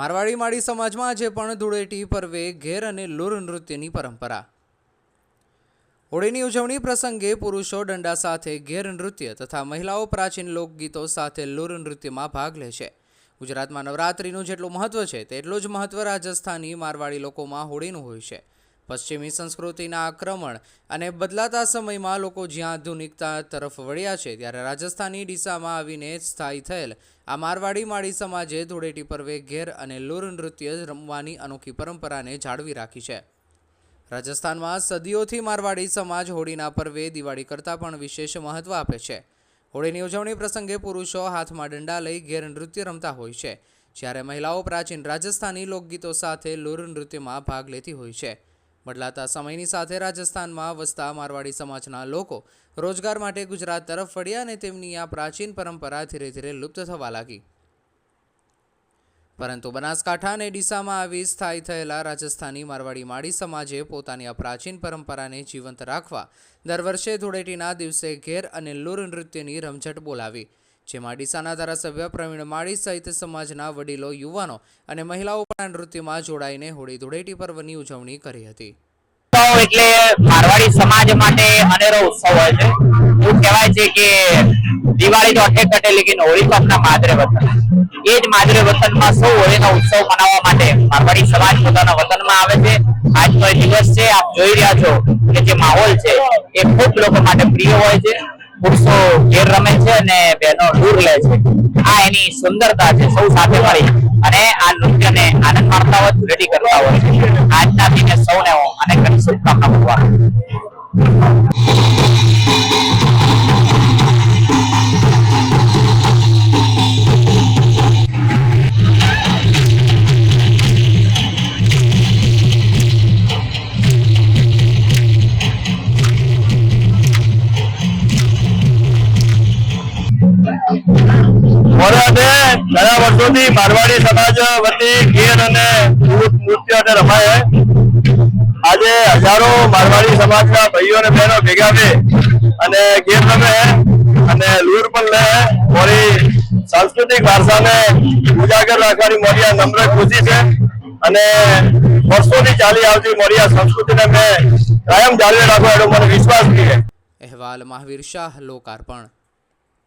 મારવાડી માળી સમાજમાં આજે પણ ધૂળેટી, પર્વે, ઘેર અને લોર નૃત્યની પરંપરા. હોળીની ઉજવણી પ્રસંગે પુરુષો દંડા સાથે ઘેર નૃત્ય તથા મહિલાઓ પ્રાચીન લોકગીતો સાથે લોર નૃત્યમાં ભાગ લે છે. ગુજરાતમાં નવરાત્રિનું જેટલું મહત્વ છે, તેટલું જ મહત્વ રાજસ્થાની મારવાડી લોકોમાં હોળીનું હોય છે. પશ્ચિમી સંસ્કૃતિના આક્રમણ અને બદલાતા સમયમાં લોકો જ્યાં આધુનિકતા તરફ વળ્યા છે ત્યારે રાજસ્થાની ડીસામાં આવીને સ્થાયી થયેલ આ મારવાડી માળી સમાજે ધૂળેટી પર્વે ઘેર અને લૂર નૃત્ય રમવાની અનોખી પરંપરાને જાળવી રાખી છે. રાજસ્થાનમાં સદીઓથી મારવાડી સમાજ હોળીના પર્વે દિવાળી કરતાં પણ વિશેષ મહત્વ આપે છે. હોળીની ઉજવણી પ્રસંગે પુરુષો હાથમાં દંડા લઈ ઘેર નૃત્ય રમતા હોય છે, જ્યારે મહિલાઓ પ્રાચીન રાજસ્થાની લોકગીતો સાથે લૂર નૃત્યમાં ભાગ લેતી હોય છે. બદલાતા સમયની સાથે રાજસ્થાનમાં વસતા મારવાડી સમાજના લોકો રોજગાર માટે ગુજરાત તરફ વળ્યા અને તેમની આ પ્રાચીન પરંપરા ધીરે ધીરે લુપ્ત થવા લાગી. પરંતુ બનાસકાંઠા અને ડીસામાં આવી સ્થાયી થયેલા રાજસ્થાની મારવાડી માળી સમાજે પોતાની આ પ્રાચીન પરંપરાને જીવંત રાખવા દર વર્ષે ધૂળેટીના દિવસે ઘેર અને લૂર નૃત્યની રમઝટ બોલાવી. જેમાં ડીસાના ધારાસભ્ય પ્રવીણ માળી સહિત સમાજના વડીલો, યુવાનો અને મહિલાઓ પણ આ નૃત્યમાં જોડાઈને હોળી ધૂળેટી પર્વની ઉજવણી કરી હતી. એટલે મારવાડી સમાજ માટે અનેરો ઉત્સવ હોય છે. એવું કહેવાય છે કે દિવાળી તો અઠે કટે લેકિન હોળી તો આપણા માદરે વતન. એ જ માદરે વતનમાં સૌ હોળીનો ઉત્સવ મનાવવા માટે મારવાડી સમાજ પોતાના વતનમાં આવે છે. આજનો એ દિવસ છે, આપ જોઈ રહ્યા છો કે જે માહોલ છે, એ ખૂબ લોકો માટે પ્રિય હોય છે. પુરુષો ઘેર રમે છે અને બહેનો દૂર લે છે. આ એની સુંદરતા છે, સૌ સાથે મળી અને આ નૃત્યને આનંદ માણતા હોય રેડી કરતા હોય આજના દિને સૌને હું અનેક શુભકામના ભગવાન મારવાડી સમાજ વતી ઘેર અને નૃત્ય અને રમાય આજે હજારો મારવાડી સમાજના ભાઈઓ અને બહેનો ભેગા થઈ અને ઘેર રમે અને લૂર પણ લે મોરી સાંસ્કૃતિક વારસાને ઉજાગર રાખવાની મોરી આ નમ્ર ખુશી છે અને વર્ષોથી ચાલી આવતી મોરી આ સંસ્કૃતિને મેં કાયમ જાળવી રાખવા એનો મને વિશ્વાસ છે. અહેવાલ મહાવીર શાહ, લોકાર્પણ.